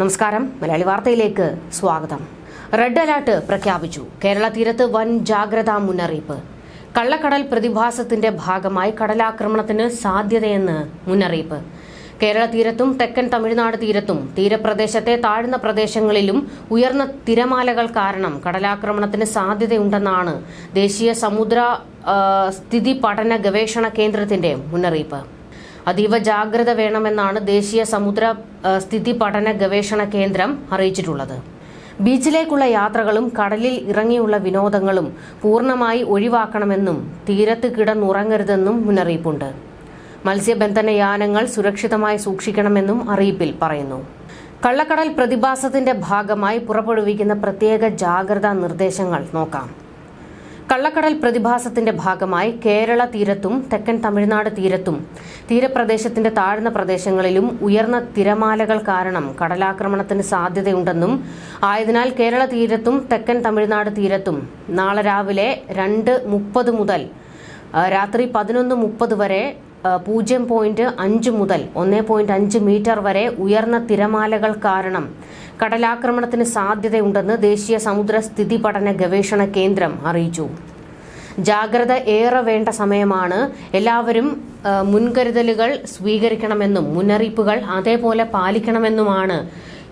നമസ്കാരം. മലയാളി വാർത്തയിലേക്ക് സ്വാഗതം. റെഡ് അലർട്ട് പ്രഖ്യാപിച്ചു. കേരള തീരത്ത് വൻ ജാഗ്രതാ മുന്നറിയിപ്പ്. കള്ളക്കടൽ പ്രതിഭാസത്തിന്റെ ഭാഗമായി കടലാക്രമണത്തിന് സാധ്യതയെന്ന് മുന്നറിയിപ്പ്. കേരള തീരത്തും തെക്കൻ തമിഴ്നാട് തീരത്തും തീരപ്രദേശത്തെ താഴ്ന്ന പ്രദേശങ്ങളിലും ഉയർന്ന തിരമാലകൾ കാരണം കടലാക്രമണത്തിന് സാധ്യതയുണ്ടെന്നാണ് ദേശീയ സമുദ്ര സ്ഥിതി പഠന ഗവേഷണ കേന്ദ്രത്തിന്റെ മുന്നറിയിപ്പ്. അതീവ ജാഗ്രത വേണമെന്നാണ് ദേശീയ സമുദ്ര സ്ഥിതി പഠന ഗവേഷണ കേന്ദ്രം അറിയിച്ചിട്ടുള്ളത്. ബീച്ചിലേക്കുള്ള യാത്രകളും കടലിൽ ഇറങ്ങിയുള്ള വിനോദങ്ങളും പൂർണമായി ഒഴിവാക്കണമെന്നും തീരത്ത് കിടന്നുറങ്ങരുതെന്നും മുന്നറിയിപ്പുണ്ട്. മത്സ്യബന്ധന യാനങ്ങൾ സുരക്ഷിതമായി സൂക്ഷിക്കണമെന്നും അറിയിപ്പിൽ പറയുന്നു. കള്ളക്കടൽ പ്രതിഭാസത്തിന്റെ ഭാഗമായി പുറപ്പെടുവിക്കുന്ന പ്രത്യേക ജാഗ്രതാ നിർദ്ദേശങ്ങൾ നോക്കാം. കള്ളക്കടൽ പ്രതിഭാസത്തിന്റെ ഭാഗമായി കേരള തീരത്തും തെക്കൻ തമിഴ്നാട് തീരത്തും തീരപ്രദേശത്തിന്റെ താഴ്ന്ന പ്രദേശങ്ങളിലും ഉയർന്ന തിരമാലകൾ കാരണം കടലാക്രമണത്തിന് സാധ്യതയുണ്ടെന്നും ആയതിനാൽ കേരള തീരത്തും തെക്കൻ തമിഴ്നാട് തീരത്തും നാളെ രാവിലെ രണ്ട് മുപ്പത് മുതൽ രാത്രി പതിനൊന്ന് മുപ്പത് വരെ പൂജ്യം പോയിന്റ് അഞ്ച് മുതൽ ഒന്ന് പോയിന്റ് അഞ്ച് മീറ്റർ വരെ ഉയർന്ന തിരമാലകൾ കാരണം കടലാക്രമണത്തിന് സാധ്യതയുണ്ടെന്ന് ദേശീയ സമുദ്ര സ്ഥിതി പഠന ഗവേഷണ കേന്ദ്രം അറിയിച്ചു. ജാഗ്രത ഏറെ വേണ്ട സമയമാണ് എല്ലാവരും മുൻകരുതലുകൾ സ്വീകരിക്കണമെന്നും മുന്നറിയിപ്പുകൾ അതേപോലെ പാലിക്കണമെന്നുമാണ്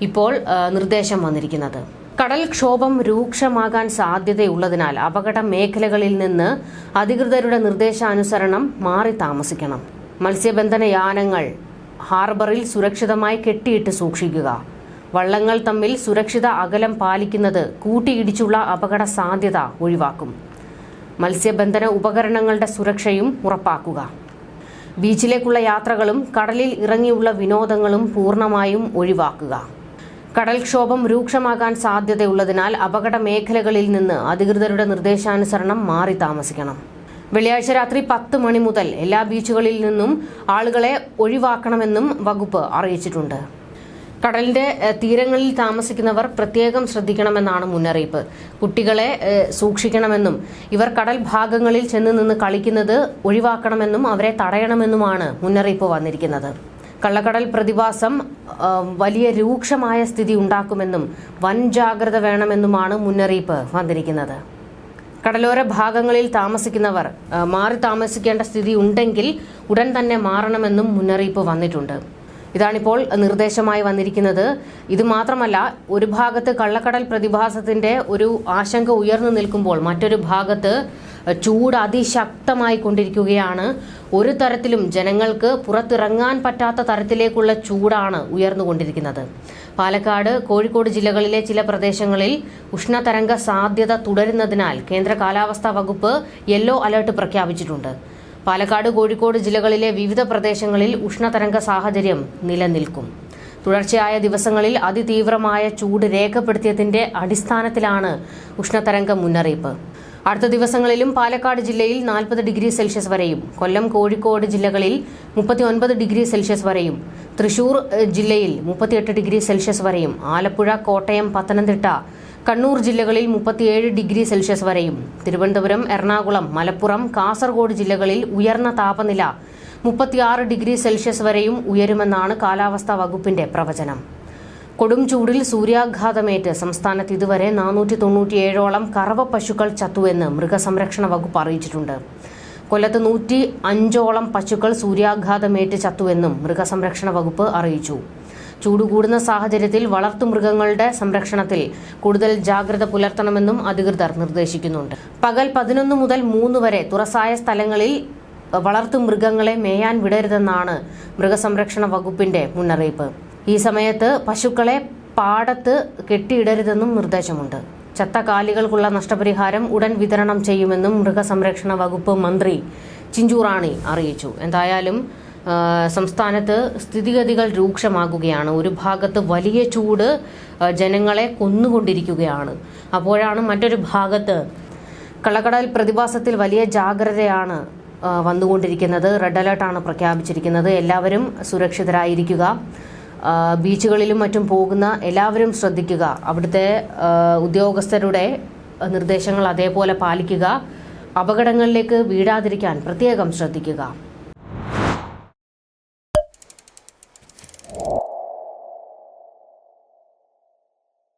ഇപ്പോൾ നിർദ്ദേശം വന്നിരിക്കുന്നത്. കടൽക്ഷോഭം രൂക്ഷമാകാൻ സാധ്യതയുള്ളതിനാൽ അപകട മേഖലകളിൽ നിന്ന് അധികൃതരുടെ നിർദ്ദേശാനുസരണം മാറി താമസിക്കണം. മത്സ്യബന്ധന യാനങ്ങൾ ഹാർബറിൽ സുരക്ഷിതമായി കെട്ടിയിട്ട് സൂക്ഷിക്കുക. വള്ളങ്ങൾ തമ്മിൽ സുരക്ഷിത അകലം പാലിക്കുന്നത് കൂട്ടിയിടിച്ചുള്ള അപകട സാധ്യത ഒഴിവാക്കും. മത്സ്യബന്ധന ഉപകരണങ്ങളുടെ സുരക്ഷയും ഉറപ്പാക്കുക. ബീച്ചിലേക്കുള്ള യാത്രകളും കടലിൽ ഇറങ്ങിയുള്ള വിനോദങ്ങളും പൂർണമായും ഒഴിവാക്കുക. കടൽക്ഷോഭം രൂക്ഷമാകാൻ സാധ്യതയുള്ളതിനാൽ അപകട മേഖലകളിൽ നിന്ന് അധികൃതരുടെ നിർദ്ദേശാനുസരണം മാറി താമസിക്കണം. വെള്ളിയാഴ്ച രാത്രി പത്ത് മണി മുതൽ എല്ലാ ബീച്ചുകളിൽ നിന്നും ആളുകളെ ഒഴിവാക്കണമെന്നും വകുപ്പ് അറിയിച്ചിട്ടുണ്ട്. കടലിന്റെ തീരങ്ങളിൽ താമസിക്കുന്നവർ പ്രത്യേകം ശ്രദ്ധിക്കണമെന്നാണ് മുന്നറിയിപ്പ്. കുട്ടികളെ സൂക്ഷിക്കണമെന്നും ഇവർ കടൽ ഭാഗങ്ങളിൽ ചെന്ന് നിന്ന് കളിക്കുന്നത് ഒഴിവാക്കണമെന്നും അവരെ തടയണമെന്നുമാണ് മുന്നറിയിപ്പ് വന്നിരിക്കുന്നത്. കള്ളക്കടൽ പ്രതിഭാസം വലിയ രൂക്ഷമായ സ്ഥിതി ഉണ്ടാക്കുമെന്നും വൻ ജാഗ്രത വേണമെന്നുമാണ് മുന്നറിയിപ്പ് വന്നിരിക്കുന്നത്. കടലോര ഭാഗങ്ങളിൽ താമസിക്കുന്നവർ മാറി താമസിക്കേണ്ട സ്ഥിതി ഉണ്ടെങ്കിൽ ഉടൻ തന്നെ മാറണമെന്നും മുന്നറിയിപ്പ് വന്നിട്ടുണ്ട്. ഇതാണിപ്പോൾ നിർദ്ദേശമായി വന്നിരിക്കുന്നത്. ഇത് മാത്രമല്ല ഒരു ഭാഗത്ത് കള്ളക്കടൽ പ്രതിഭാസത്തിന്റെ ഒരു ആശങ്ക ഉയർന്നു നിൽക്കുമ്പോൾ മറ്റൊരു ഭാഗത്ത് ചൂട് അതിശക്തമായി കൊണ്ടിരിക്കുകയാണ്. ഒരു തരത്തിലും ജനങ്ങൾക്ക് പുറത്തിറങ്ങാൻ പറ്റാത്ത തരത്തിലേക്കുള്ള ചൂടാണ് ഉയർന്നുകൊണ്ടിരിക്കുന്നത് പാലക്കാട് കോഴിക്കോട് ജില്ലകളിലെ ചില പ്രദേശങ്ങളിൽ ഉഷ്ണതരംഗ സാധ്യത തുടരുന്നതിനാൽ കേന്ദ്ര കാലാവസ്ഥാ വകുപ്പ് യെല്ലോ അലർട്ട് പ്രഖ്യാപിച്ചിട്ടുണ്ട്. പാലക്കാട് കോഴിക്കോട് ജില്ലകളിലെ വിവിധ പ്രദേശങ്ങളിൽ ഉഷ്ണതരംഗ സാഹചര്യം നിലനിൽക്കും. തുടർച്ചയായ ദിവസങ്ങളിൽ അതിതീവ്രമായ ചൂട് രേഖപ്പെടുത്തിയതിന്റെ അടിസ്ഥാനത്തിലാണ് ഉഷ്ണതരംഗ മുന്നറിയിപ്പ്. അടുത്ത ദിവസങ്ങളിലും പാലക്കാട് ജില്ലയിൽ നാൽപ്പത് ഡിഗ്രി സെൽഷ്യസ് വരെയും കൊല്ലം കോഴിക്കോട് ജില്ലകളിൽ മുപ്പത്തിയൊൻപത് ഡിഗ്രി സെൽഷ്യസ് വരെയും തൃശൂർ ജില്ലയിൽ മുപ്പത്തിയെട്ട് ഡിഗ്രി സെൽഷ്യസ് വരെയും ആലപ്പുഴ കോട്ടയം പത്തനംതിട്ട കണ്ണൂർ ജില്ലകളിൽ മുപ്പത്തിയേഴ് ഡിഗ്രി സെൽഷ്യസ് വരെയും തിരുവനന്തപുരം എറണാകുളം മലപ്പുറം കാസർഗോഡ് ജില്ലകളിൽ ഉയർന്ന താപനില മുപ്പത്തിയാറ് ഡിഗ്രി സെൽഷ്യസ് വരെയും ഉയരുമെന്നാണ് കാലാവസ്ഥാ വകുപ്പിന്റെ പ്രവചനം. കൊടും ചൂടിൽ സൂര്യാഘാതമേറ്റ് സംസ്ഥാനത്ത് ഇതുവരെ നാനൂറ്റി തൊണ്ണൂറ്റിയേഴോളം കറവ പശുക്കൾ ചത്തുവെന്ന് മൃഗസംരക്ഷണ വകുപ്പ് അറിയിച്ചിട്ടുണ്ട്. കൊല്ലത്ത് നൂറ്റി അഞ്ചോളം പശുക്കൾ സൂര്യാഘാതമേറ്റ് ചത്തുവെന്നും മൃഗസംരക്ഷണ വകുപ്പ് അറിയിച്ചു. ചൂട് കൂടുന്ന സാഹചര്യത്തിൽ വളർത്തുമൃഗങ്ങളുടെ സംരക്ഷണത്തിൽ കൂടുതൽ ജാഗ്രത പുലർത്തണമെന്നും അധികൃതർ നിർദ്ദേശിക്കുന്നുണ്ട്. പകൽ പതിനൊന്ന് മുതൽ മൂന്ന് വരെ തുറസായ സ്ഥലങ്ങളിൽ വളർത്തു മൃഗങ്ങളെ മേയാൻ വിടരുതെന്നാണ് മൃഗസംരക്ഷണ വകുപ്പിന്റെ മുന്നറിയിപ്പ്. ഈ സമയത്ത് പശുക്കളെ പാടത്ത് കെട്ടിയിടരുതെന്നും നിർദ്ദേശമുണ്ട്. ചത്ത കാലികൾക്കുള്ള നഷ്ടപരിഹാരം ഉടൻ വിതരണം ചെയ്യുമെന്നും മൃഗസംരക്ഷണ വകുപ്പ് മന്ത്രി ചിഞ്ചുറാണി അറിയിച്ചു. എന്തായാലും സംസ്ഥാനത്ത് സ്ഥിതിഗതികൾ രൂക്ഷമാകുകയാണ്. ഒരു ഭാഗത്ത് വലിയ ചൂട് ജനങ്ങളെ കൊന്നുകൊണ്ടിരിക്കുകയാണ്. അപ്പോഴാണ് മറ്റൊരു ഭാഗത്ത് കള്ളക്കടൽ പ്രതിഭാസത്തിൽ വലിയ ജാഗ്രതയാണ് വന്നുകൊണ്ടിരിക്കുന്നത്. റെഡ് അലേർട്ടാണ് പ്രഖ്യാപിച്ചിരിക്കുന്നത്. എല്ലാവരും സുരക്ഷിതരായിരിക്കുക. ബീച്ചുകളിലും മറ്റും പോകുന്ന എല്ലാവരും ശ്രദ്ധിക്കുക. അവിടുത്തെ ഉദ്യോഗസ്ഥരുടെ നിർദ്ദേശങ്ങൾ അതേപോലെ പാലിക്കുക. അപകടങ്ങളിലേക്ക് വീഴാതിരിക്കാൻ പ്രത്യേകം ശ്രദ്ധിക്കുക.